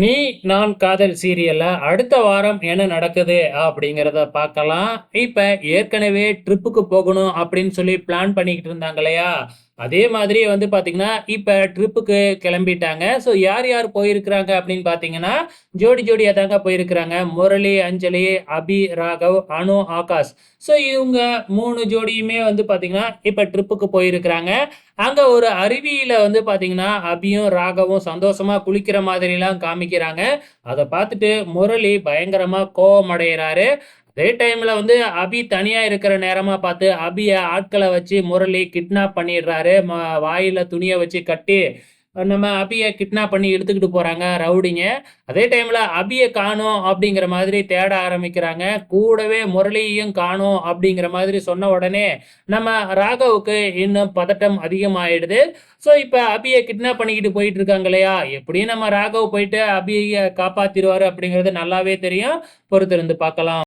நீ நான் காதல் சீரியலில் அடுத்த வாரம் என்ன நடக்குது அப்படிங்கிறத பார்க்கலாம். இப்போ ஏற்கனவே ட்ரிப்புக்கு போகணும் அப்படின்னு சொல்லி பிளான் பண்ணிக்கிட்டு இருந்தாங்க இல்லையா? அதே மாதிரி வந்து பார்த்தீங்கன்னா, இப்போ ட்ரிப்புக்கு கிளம்பிட்டாங்க. ஸோ யார் யார் போயிருக்கிறாங்க அப்படின்னு பார்த்தீங்கன்னா, ஜோடி ஜோடியாக தாங்க போயிருக்கிறாங்க. முரளி, அஞ்சலி, அபி, ராகவ், அனு, ஆகாஷ். ஸோ இவங்க மூணு ஜோடியுமே வந்து பார்த்தீங்கன்னா, இப்போ ட்ரிப்புக்கு போயிருக்கிறாங்க. அங்கே ஒரு அருவியில் வந்து பார்த்தீங்கன்னா, அபியும், ராகவும் சந்தோஷமாக குளிக்கிற மாதிரிலாம் காமிக்கிறாங்க. அதை பார்த்துட்டு முரளி பயங்கரமாக கோவம் அடைகிறாரு அதே டைம்ல வந்து அபி தனியா இருக்கிற நேரமா பார்த்து, அபிய ஆட்களை வச்சு முரளி கிட்னாப் பண்ணிடுறாரு. வாயில துணியை வச்சு கட்டி, நம்ம அபியை கிட்னாப் பண்ணி எடுத்துக்கிட்டு போறாங்க ரவுடிங்க. அதே டைம்ல அபியை காணும் அப்படிங்கிற மாதிரி தேட ஆரம்பிக்கிறாங்க. கூடவே முரளியையும் காணோம் அப்படிங்கிற மாதிரி சொன்ன உடனே, நம்ம ராகவுக்கு இன்னும் பதட்டம் அதிகமாயிடுது. ஸோ இப்போ அபியை கிட்னாப் பண்ணிக்கிட்டு போயிட்டு இருக்காங்க இல்லையா? எப்படியும் நம்ம ராகவ் போயிட்டு அபியை காப்பாற்றிடுவார் அப்படிங்கிறது நல்லாவே தெரியும். பொறுத்திருந்து பார்க்கலாம்.